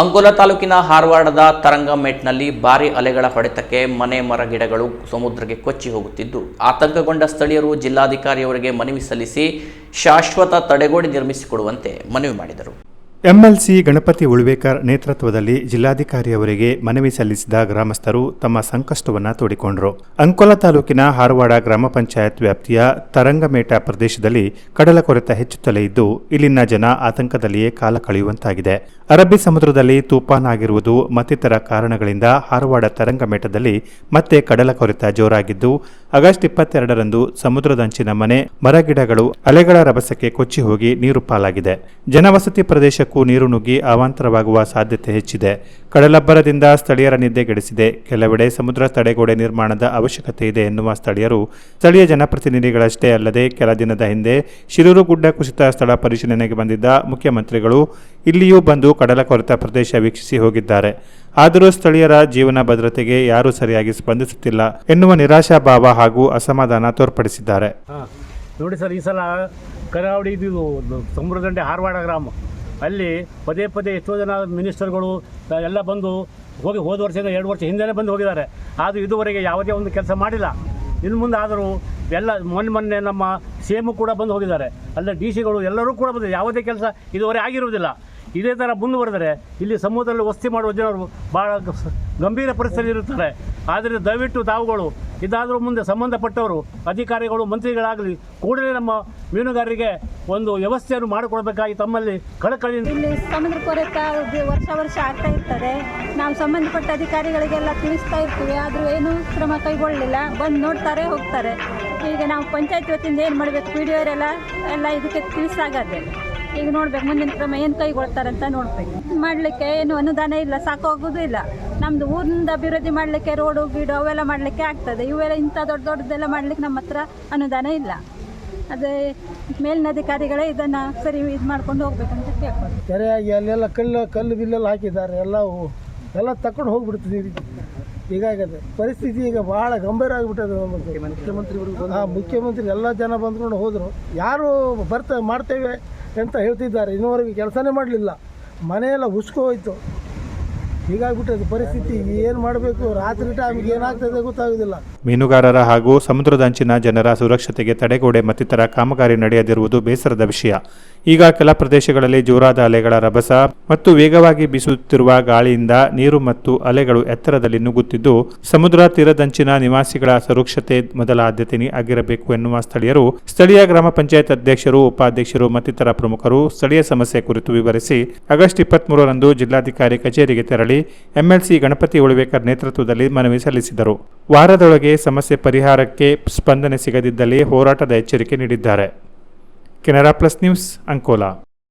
ಅಂಕೋಲಾ ತಾಲೂಕಿನ ಹಾರವಾಡದ ತರಂಗಮೆಟ್ನಲ್ಲಿ ಭಾರಿ ಅಲೆಗಳ ಹೊಡೆತಕ್ಕೆ ಮನೆ ಮರ ಗಿಡಗಳು ಸಮುದ್ರಕ್ಕೆ ಕೊಚ್ಚಿ ಹೋಗುತ್ತಿದ್ದು, ಆತಂಕಗೊಂಡ ಸ್ಥಳೀಯರು ಜಿಲ್ಲಾಧಿಕಾರಿಯವರಿಗೆ ಮನವಿ ಸಲ್ಲಿಸಿ ಶಾಶ್ವತ ತಡೆಗೋಡೆ ನಿರ್ಮಿಸಿಕೊಡುವಂತೆ ಮನವಿ ಮಾಡಿದರು. ಎಂಎಲ್ಸಿ ಗಣಪತಿ ಉಳ್ವೇಕರ್ ನೇತೃತ್ವದಲ್ಲಿ ಜಿಲ್ಲಾಧಿಕಾರಿಯವರಿಗೆ ಮನವಿ ಸಲ್ಲಿಸಿದ ಗ್ರಾಮಸ್ಥರು ತಮ್ಮ ಸಂಕಷ್ಟವನ್ನು ತೋಡಿಕೊಂಡರು. ಅಂಕೋಲ ತಾಲೂಕಿನ ಹಾರವಾಡ ಗ್ರಾಮ ಪಂಚಾಯತ್ ವ್ಯಾಪ್ತಿಯ ತರಂಗಮೇಟ ಪ್ರದೇಶದಲ್ಲಿ ಕಡಲ ಕೊರೆತ ಹೆಚ್ಚುತ್ತಲೇ ಇದ್ದು, ಇಲ್ಲಿನ ಜನ ಆತಂಕದಲ್ಲಿಯೇ ಕಾಲ ಕಳೆಯುವಂತಾಗಿದೆ. ಅರಬ್ಬಿ ಸಮುದ್ರದಲ್ಲಿ ತೂಫಾನ್ ಆಗಿರುವುದು ಮತ್ತಿತರ ಕಾರಣಗಳಿಂದ ಹಾರವಾಡ ತರಂಗಮೇಟದಲ್ಲಿ ಮತ್ತೆ ಕಡಲ ಕೊರೆತ ಜೋರಾಗಿದ್ದು ಆಗಸ್ಟ್ ಇಪ್ಪತ್ತೆರಡರಂದು ಸಮುದ್ರದಂಚಿನ ಮನೆ, ಮರಗಿಡಗಳು, ಅಲೆಗಳ ರಭಸಕ್ಕೆ ಕೊಚ್ಚಿ ಹೋಗಿ ನೀರು ಪಾಲಾಗಿದೆ. ಜನವಸತಿ ಪ್ರದೇಶಕ್ಕೂ ನೀರು ನುಗ್ಗಿ ಅವಾಂತರವಾಗುವ ಸಾಧ್ಯತೆ ಹೆಚ್ಚಿದೆ. ಕಡಲಬ್ಬರದಿಂದ ಸ್ಥಳೀಯರ ನಿದ್ದೆಗೆಡಿಸಿದೆ ಕೆಲವೆಡೆ ಸಮುದ್ರ ತಡೆಗೋಡೆ ನಿರ್ಮಾಣದ ಅವಶ್ಯಕತೆ ಇದೆ ಎನ್ನುವ ಸ್ಥಳೀಯರು ಸ್ಥಳೀಯ ಜನಪ್ರತಿನಿಧಿಗಳಷ್ಟೇ ಅಲ್ಲದೆ ಕೆಲ ದಿನದ ಹಿಂದೆ ಶಿರೂರು ಗುಡ್ಡ ಕುಸಿತ ಸ್ಥಳ ಪರಿಶೀಲನೆಗೆ ಬಂದಿದ್ದ ಮುಖ್ಯಮಂತ್ರಿಗಳು ಇಲ್ಲಿಯೂ ಬಂದು ಕಡಲ ಕೊರೆತ ಪ್ರದೇಶ ವೀಕ್ಷಿಸಿ ಹೋಗಿದ್ದಾರೆ. ಆದರೂ ಸ್ಥಳೀಯರ ಜೀವನ ಭದ್ರತೆಗೆ ಯಾರೂ ಸರಿಯಾಗಿ ಸ್ಪಂದಿಸುತ್ತಿಲ್ಲ ಎನ್ನುವ ನಿರಾಶಾಭಾವ ಹಾಗೂ ಅಸಮಾಧಾನ ತೋರ್ಪಡಿಸಿದ್ದಾರೆ. ನೋಡಿ ಸರ್, ಈ ಸಲ ಕರಾವಳಿ ಇದು ಸಮುದ್ರದಂಡೆ ಹಾರವಾಡ ಗ್ರಾಮ. ಅಲ್ಲಿ ಪದೇ ಪದೇ ಎಷ್ಟೋ ಜನ ಮಿನಿಸ್ಟರ್ಗಳು ಎಲ್ಲ ಬಂದು ಹೋಗಿ ಹೋದ ವರ್ಷದಿಂದ ಎರಡು ವರ್ಷ ಹಿಂದೆನೇ ಬಂದು ಹೋಗಿದ್ದಾರೆ. ಆದರೂ ಇದುವರೆಗೆ ಯಾವುದೇ ಒಂದು ಕೆಲಸ ಮಾಡಿಲ್ಲ. ಇನ್ನು ಮುಂದೆ ಆದರೂ ಎಲ್ಲ ಮೊನ್ನೆ ಮೊನ್ನೆ ನಮ್ಮ ಸಿ ಎಂ ಕೂಡ ಬಂದು ಹೋಗಿದ್ದಾರೆ. ಅಲ್ಲದೆ ಡಿ ಸಿಗಳು ಎಲ್ಲರೂ ಕೂಡ ಬಂದು ಯಾವುದೇ ಕೆಲಸ ಇದುವರೆ ಆಗಿರುವುದಿಲ್ಲ. ಇದೇ ಥರ ಮುಂದುವರೆದರೆ ಇಲ್ಲಿ ಸಮುದ್ರದಲ್ಲಿ ವಸ್ತಿ ಮಾಡುವ ಜನರು ಭಾಳ ಗಂಭೀರ ಪರಿಸ್ಥಿತಿ ಇರುತ್ತಾರೆ. ಆದರೆ ದಯವಿಟ್ಟು ತಾವುಗಳು ಇದಾದರೂ ಮುಂದೆ ಸಂಬಂಧಪಟ್ಟವರು, ಅಧಿಕಾರಿಗಳು, ಮಂತ್ರಿಗಳಾಗಲಿ ಕೂಡಲೇ ನಮ್ಮ ಮೀನುಗಾರರಿಗೆ ಒಂದು ವ್ಯವಸ್ಥೆಯನ್ನು ಮಾಡಿಕೊಡ್ಬೇಕಾಗಿ ತಮ್ಮಲ್ಲಿ ಕಳಕಳಿ ಇಲ್ಲಿ ಸಮುದ್ರ ಕೊರೆತ ವರ್ಷ ವರ್ಷ ಆಗ್ತಾ ಇರ್ತದೆ. ನಾವು ಸಂಬಂಧಪಟ್ಟ ಅಧಿಕಾರಿಗಳಿಗೆಲ್ಲ ತಿಳಿಸ್ತಾ ಇರ್ತೀವಿ. ಆದರೂ ಏನೂ ಕ್ರಮ ಕೈಗೊಳ್ಳಲಿಲ್ಲ. ಬಂದು ನೋಡ್ತಾರೆ, ಹೋಗ್ತಾರೆ. ಈಗ ನಾವು ಪಂಚಾಯತ್ ವತಿಯಿಂದ ಏನು ಮಾಡಬೇಕು? ಪಿ ಡಿ ಅವರೆಲ್ಲ, ಎಲ್ಲ ಇದಕ್ಕೆ ತಿಳಿಸಾಗದೆ ಈಗ ನೋಡ್ಬೇಕು ಮುಂದಿನ ಕ್ರಮ ಏನು ಕೈಗೊಳ್ತಾರಂತ ನೋಡ್ಬೇಕು. ಮಾಡಲಿಕ್ಕೆ ಏನು ಅನುದಾನ ಇಲ್ಲ ಸಾಕೋಗೋದು ಇಲ್ಲ. ನಮ್ಮದು ಊರಿಂದ ಅಭಿವೃದ್ಧಿ ಮಾಡಲಿಕ್ಕೆ ರೋಡು, ಗೀಡು ಅವೆಲ್ಲ ಮಾಡಲಿಕ್ಕೆ ಆಗ್ತದೆ. ಇವೆಲ್ಲ ಇಂಥ ದೊಡ್ಡ ದೊಡ್ಡದೆಲ್ಲ ಮಾಡಲಿಕ್ಕೆ ನಮ್ಮ ಹತ್ರ ಅನುದಾನ ಇಲ್ಲ. ಅದೇ ಮೇಲಿನ ಅಧಿಕಾರಿಗಳೇ ಇದನ್ನು ಸರಿ ಇದು ಮಾಡ್ಕೊಂಡು ಹೋಗ್ಬೇಕಂತ ಕೇಳ್ಕೊಂಡು ಕೆರೆಯಾಗಿ ಅಲ್ಲೆಲ್ಲ ಕಲ್ಲು ಕಲ್ಲು, ಬಿಲ್ಲೆಲ್ಲ ಹಾಕಿದ್ದಾರೆ. ಎಲ್ಲ ಎಲ್ಲ ತಕೊಂಡು ರೀತಿ ಹೀಗಾಗದೆ ಪರಿಸ್ಥಿತಿ ಈಗ ಭಾಳ ಗಂಭೀರ ಆಗಿಬಿಟ್ಟದೆ ಮುಖ್ಯಮಂತ್ರಿಗಳು ಹಾಂ ಮುಖ್ಯಮಂತ್ರಿ ಎಲ್ಲ ಜನ ಬಂದ್ಕೊಂಡು ಹೋದರು. ಯಾರು ಬರ್ತಾ ಮಾಡ್ತೇವೆ ಅಂತ ಹೇಳ್ತಿದ್ದಾರೆ. ಇನ್ನೂವರೆಗೆ ಕೆಲಸನೇ ಮಾಡಲಿಲ್ಲ. ಮನೆಯೆಲ್ಲ ಹೋಯಿತು ಹೋಯ್ತು. ಹೀಗಾಗ್ಬಿಟ್ಟದೆ ಪರಿಸ್ಥಿತಿ. ಏನು ಮಾಡಬೇಕು? ರಾತ್ರಿ ಟೈಮ್ಗೆ ಏನಾಗ್ತದೆ ಗೊತ್ತಾಗೋದಿಲ್ಲ. ಮೀನುಗಾರರ ಹಾಗೂ ಸಮುದ್ರದಂಚಿನ ಜನರ ಸುರಕ್ಷತೆಗೆ ತಡೆಗೋಡೆ ಮತ್ತಿತರ ಕಾಮಗಾರಿ ನಡೆಯದಿರುವುದು ಬೇಸರದ ವಿಷಯ. ಈಗ ಕೆಲ ಪ್ರದೇಶಗಳಲ್ಲಿ ಜೋರಾದ ಅಲೆಗಳ ರಭಸ ಮತ್ತು ವೇಗವಾಗಿ ಬೀಸುತ್ತಿರುವ ಗಾಳಿಯಿಂದ ನೀರು ಮತ್ತು ಅಲೆಗಳು ಎತ್ತರದಲ್ಲಿ ನುಗ್ಗುತ್ತಿದ್ದು, ಸಮುದ್ರ ತೀರದಂಚಿನ ನಿವಾಸಿಗಳ ಸುರಕ್ಷತೆ ಮೊದಲ ಆದ್ಯತೆ ಆಗಿರಬೇಕು ಎನ್ನುವ ಸ್ಥಳೀಯರು, ಸ್ಥಳೀಯ ಗ್ರಾಮ ಪಂಚಾಯತ್ ಅಧ್ಯಕ್ಷರು, ಉಪಾಧ್ಯಕ್ಷರು ಮತ್ತಿತರ ಪ್ರಮುಖರು ಸ್ಥಳೀಯ ಸಮಸ್ಯೆ ಕುರಿತು ವಿವರಿಸಿ ಆಗಸ್ಟ್ ಇಪ್ಪತ್ಮೂರರಂದು ಜಿಲ್ಲಾಧಿಕಾರಿ ಕಚೇರಿಗೆ ತೆರಳಿ ಎಂಎಲ್ಸಿ ಗಣಪತಿ ಉಳಿವೇಕರ್ ನೇತೃತ್ವದಲ್ಲಿ ಮನವಿ ಸಲ್ಲಿಸಿದರು. ವಾರದೊಳಗೆ ಸಮಸ್ಯೆ ಪರಿಹಾರಕ್ಕೆ ಸ್ಪಂದನೆ ಸಿಗದಿದ್ದಲ್ಲಿ ಹೋರಾಟದ ಎಚ್ಚರಿಕೆ ನೀಡಿದ್ದಾರೆ. Kenara Plus News, Angola.